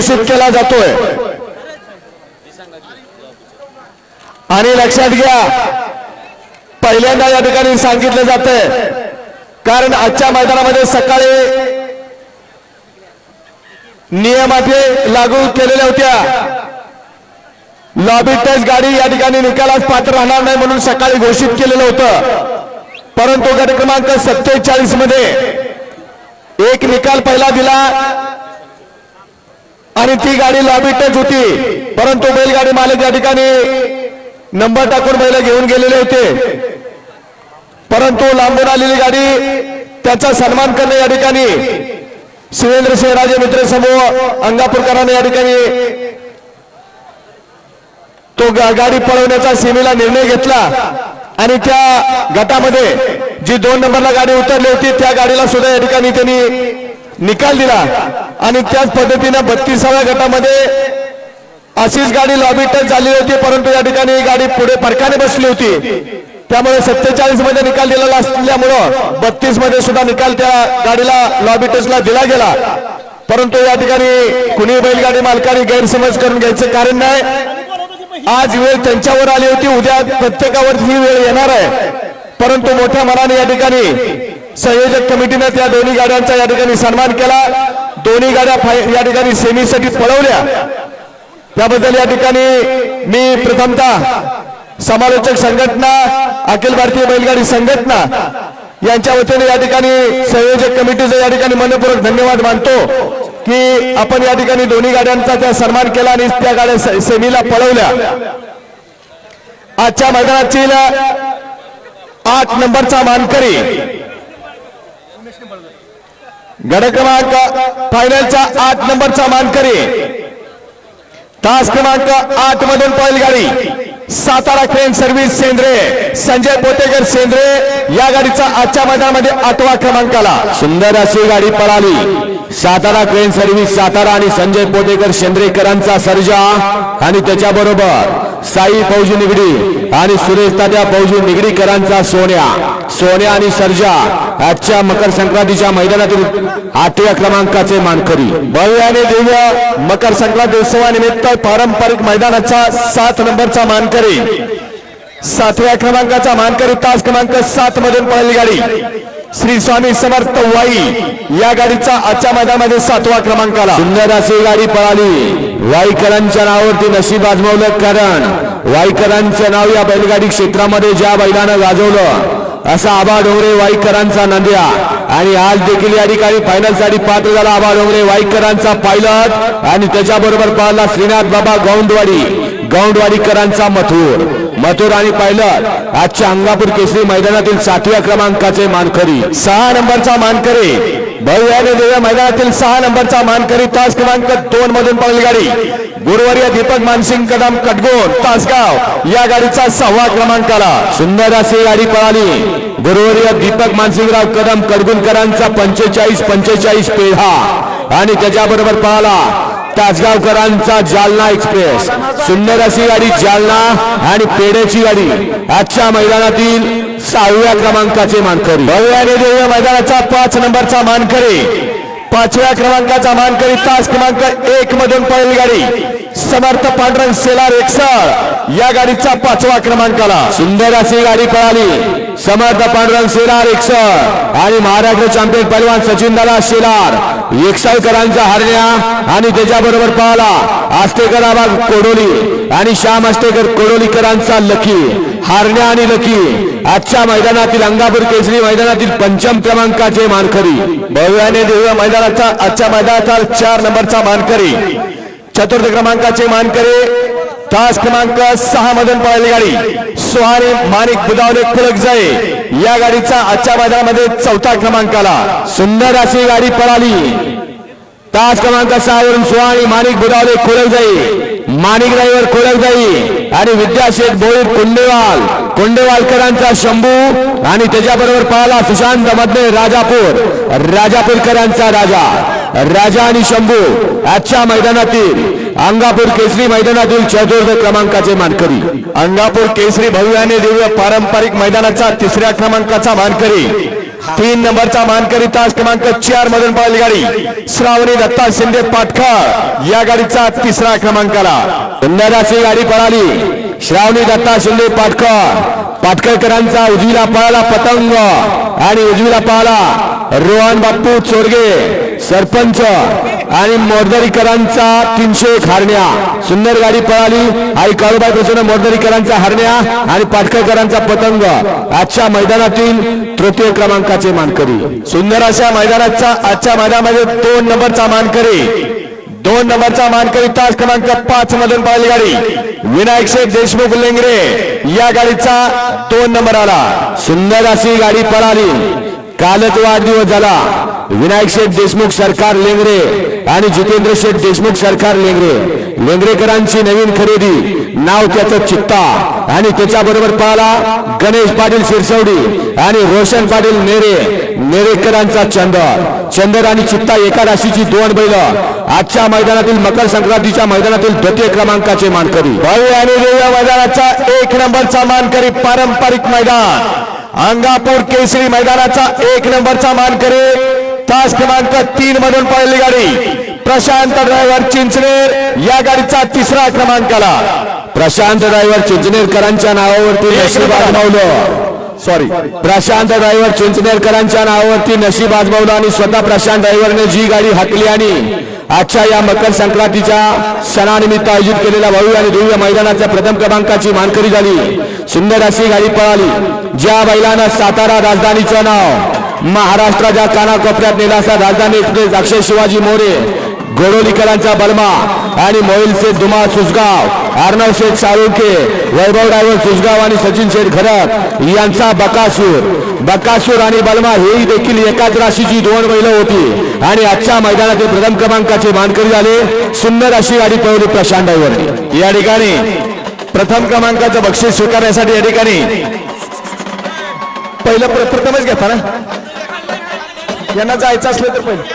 घोषित केला जातोय. आणि लक्षात घ्या पहिल्यांदा या ठिकाणी सांगितलं जातंय. कारण आजच्या मैदानामध्ये सकाळी नियमाचे लागू केलेल्या होत्या. लॉबी टच गाडी या ठिकाणी निकालास पात्र राहणार नाही म्हणून सकाळी घोषित केलेलं होतं. परंतु गट क्रमांक सत्तेचाळीसमध्ये एक निकाल पहिला दिला. आणि ती गाडी लॉबी होती. परंतु बैलगाडी मालक या ठिकाणी नंबर टाकून बैल घेऊन गेलेले होते. परंतु लांबून आलेली गाडी त्याचा सन्मान करणे या ठिकाणी शिवेंद्र सिंहराजे मित्र समूह अंगापूरकरांनी या ठिकाणी तो गाडी पळवण्याचा सीमेला निर्णय घेतला. आणि त्या गटामध्ये जी दोन नंबरला गाडी उतरली होती त्या गाडीला सुद्धा या ठिकाणी त्यांनी निकाल दिला. आणि त्याच पद्धतीने बत्तीसाव्या गटामध्ये अशीच गाडी लॉबी टच झाली होती परंतु या ठिकाणी ही गाडी पुढे फरकाने बसली होती. त्यामुळे सत्तेचाळीसमध्ये निकाल दिलेला असल्यामुळं बत्तीसमध्ये सुद्धा निकाल त्या गाडीला लॉबी टचला दिला गेला. परंतु या ठिकाणी कुणी बैलगाडी मालकाने गैरसमज करून घ्यायचं कारण नाही. आज वेळ त्यांच्यावर आली होती उद्या प्रत्येकावर ही वेळ येणार आहे. परंतु मोठ्या मनाने या ठिकाणी संयोजक कमिटीने त्या दोन्ही गाड्यांचा या ठिकाणी सन्मान केला. दोन्ही गाड्या या ठिकाणी सेमीसाठी पळवल्या. त्याबद्दल या ठिकाणी मी प्रथमतः समालोचक संघटना अखिल भारतीय बैलगाडी संघटना यांच्या वतीने या ठिकाणी संयोजक कमिटीचं या ठिकाणी मनपूर्वक धन्यवाद मानतो की आपण या ठिकाणी दोन्ही गाड्यांचा त्या सन्मान केला आणि त्या गाड्या सेमीला पळवल्या. आजच्या मैदानातील आठ नंबरचा मानकरी गड क्रमांक फायनलचा आठ नंबरचा मानकरी. तास क्रमांक आठ मधून पहिल गाडी. सातारा क्रेन सर्व्हिस सेंद्रे संजय पोतेकर सेंद्रे या गाडीचा आजच्या मैदानामध्ये आठवा क्रमांक आला सुंदर अशी गाडी पळाली. सातारा क्रेन सर्व्हिस सातारा आणि संजय पोतेकर शेंद्रेकरांचा सर्जा आणि त्याच्याबरोबर साई फौजी निगडी आणि सुरेश तात्या फौजी निगडीकरांचा सोन्या. सोन्या आणि सर्जा आजच्या मकर संक्रांतीच्या मैदानातील आठव्या क्रमांकाचे मानकरी. भव्य आणि दिव्य मकर संक्रांती उत्सवानिमित्त पारंपरिक मैदानाचा सात नंबरचा मानकरी. सातव्या क्रमांकाचा मानकरी तास क्रमांक सात मधून पळाली गाडी. श्री स्वामी समर्थ वाई या गाडीचा आजच्या मैदानामध्ये सातवा क्रमांक आला सुंदर अशी गाडी पळाली. वाईकरांच्या नावावरती नशीब आजमावलं कारण वाईकरांचं नाव या बैलगाडी क्षेत्रामध्ये ज्या बैलानं गाजवलं असा आबा डोंगरे वाईकरांचा नंद्या. आणि आज देखील या ठिकाणी फायनलसाठी पात्र झाला आबा डोंगरे वाईकरांचा पायलट. आणि त्याच्याबरोबर पाहिला श्रीनाथ बाबा गौंडवाडी गौंडवाडीकरांचा मथुर. मथुर आणि पायलट. आजच्या अंगापूर केसरी मैदानातील सातव्या क्रमांकाचे मानकरी. सहा नंबरचा मानकरी. भव्य आणि दिव्य मैदानातील सहा नंबरचा मानकरी तास क्रमांक दोन मधून पहिली गाडी. गुरुवारी दीपक मानसिंग कदम कटगोन तासगाव या गाडीचा सहावा क्रमांक आला सुंदर अशी गाडी पळाली. गुरुवर्य दीपक मानसिंगराव कदम कडगुणकरांचा पंचेचाळीस पंचेचाळीस पेढा. आणि त्याच्याबरोबर पळाला तासगावकरांचा जालना एक्सप्रेस. सुंदर अशी गाडी जालना आणि पेड्याची गाडी. आजच्या मैदानातील सहाव्या क्रमांकाचे मानकरी. भव्याने देव्या मैदानाचा पाच नंबरचा मानकरी. पाचव्या क्रमांकाचा मानकरी तास क्रमांक एक मधून पळेल गाडी. समर्थ पांडुरंग सेलार एकसळ या गाडीचा पाचवा क्रमांकाला. सुंदर अशी गाडी पळाली. समर्थ पांडुरंग शेलार एकसळ आणि महाराष्ट्र चॅम्पियन पैलवान सचिन दादा शेलार. एकसाईकरांचा हरण्या आणि त्याच्याबरोबर पळाला आस्तेकराबाग कोडोली आणि श्याम आस्तेकर कोडोलीकरांचा लकी. हारण्या आणि लकी. आजच्या मैदानातील अंगापूर केसरी मैदानातील पंचम क्रमांकाचे मानकरी. भव्याने आणि मैदानाचा आजच्या मैदानाचा चार नंबरचा मानकरी. चतुर्थ क्रमांकाचे मानकरी तास क्रमांक सहा मधून पळाली गाडी. सुहारी माणिक बुदावले कुलक जाई या गाडीचा आजच्या मैदानामध्ये चौथा क्रमांक आला. सुंदर अशी गाडी पळाली. तास क्रमांक सहावरून सुहाणी माणिक बुधावले कुलक जाई माणिक ड्रायव्हर कुलक जाई आणि विद्याशेठ भोईर कुंडेवाल. कुंडेवालकरांचा शंभू. आणि त्याच्याबरोबर पळाला सुशांत मधने राजापूर. राजापूरकरांचा राजा. राजा आणि शंभू आजच्या मैदानातील अंगापूर केसरी मैदानातील चतुर्थ क्रमांकाचे मानकरी. अंगापूर केसरी भव्याने दिव्य पारंपरिक मैदानाचा तिसऱ्या क्रमांकाचा मानकरी. तीन नंबरचा मानकरी तास क्रमांक चार मधून पळाली गाडी. श्रावणी दत्ता शिंदे पाटकर या गाडीचा तिसरा क्रमांकाला. सुंदर गाडी पळाली. श्रावणी दत्ता शिंदे पाटकर पाटकरकरांचा उजवीला पळाला पतंग आणि उजवीला पळाला रोहन बाप्पू चोरगे. सरपंच आणि मोरदरीकरांचा तीनशे हारण्या. सुंदर गाडी पळाली. आई काळूबाई प्रसन्न मोरदरीकरांचा हरण्या आणि पाटकरकरांचा पतंग. आजच्या मैदानातील तृतीय क्रमांकाचे मानकरी. सुंदर अशा मैदानाचा आजच्या मैदानामध्ये दोन नंबरचा मानकरी. दोन नंबरचा मानकरी तास क्रमांक पाच मधून पाहिली गाडी. विनायक शेख देशमुख लेंगरे या गाडीचा दोन नंबर आला. सुंदर अशी गाडी पळाली. कालच वाढदिवस झाला. विनायक शेठ देशमुख सरकार लेंगरे आणि जितेंद्र शेठ देशमुख सरकार लेंगरे. लेंगरेकरांची नवीन खरेदी. नाव त्याचं चित्ता. आणि त्याच्या बरोबर गणेश पाटील शिरसवडी आणि रोशन पाटील नेरे. नेरेकरांचा चंदर. चंदर आणि चित्ता एका राशीची दोन बैल. आजच्या मैदानातील मकर संक्रांतीच्या मैदानातील द्वितीय क्रमांकाचे मानकरी. भव्य आणि दिव्य मैदानाचा एक नंबरचा मानकरी पारंपरिक मैदान. अंगापूर केसरी मैदानाचा एक नंबरचा मानकरी. तास क्रमांक तीन मधून पळली गाडी. प्रशांत ड्रायव्हर चिंचणेर या गाडीचा तिसरा क्रमांकाला प्रशांत ड्रायव्हर चिंचनेरकरांच्या नावावरती नशीब आजमावलं. सॉरी प्रशांत ड्रायव्हर चिंचनेरकरांच्या नावावरती नशीब आजमावलं आणि स्वतः प्रशांत ड्रायव्हरने जी गाडी हाकली आणि आजच्या या मकर संक्रांतीच्या सणानिमित्त आयोजित केलेल्या भव्य आणि दिव्य मैदानाच्या प्रथम क्रमांकाची मानकरी झाली. सुंदर अशी गाडी पळाली. ज्या बैलानं सातारा राजधानीचं नाव महाराष्ट्राच्या कानाकोपऱ्यात नेला असा राजधानी एक्सप्रेस अक्षय शिवाजी मोरे. गोडोलीकरांचा बलमा आणि मोहिल शेठ दुमा सुसगाव अर्णव शेठ साळुंके वैभव डायवर सुसगाव आणि सचिन शेठ घरत यांचा बकासूर. बकासूर आणि बलमा ही देखील एकाच राशीची दोन महिला होती. आणि आजच्या मैदानातील प्रथम क्रमांकाचे मानकरी झाले सुंदर अशी गाडी पळवली प्रशांत या ठिकाणी प्रथम क्रमांकाचं बक्षीस स्वीकारण्यासाठी या ठिकाणी पहिलं प्रथमच घेता ना? यांना जायचं असलं तर पहिलं.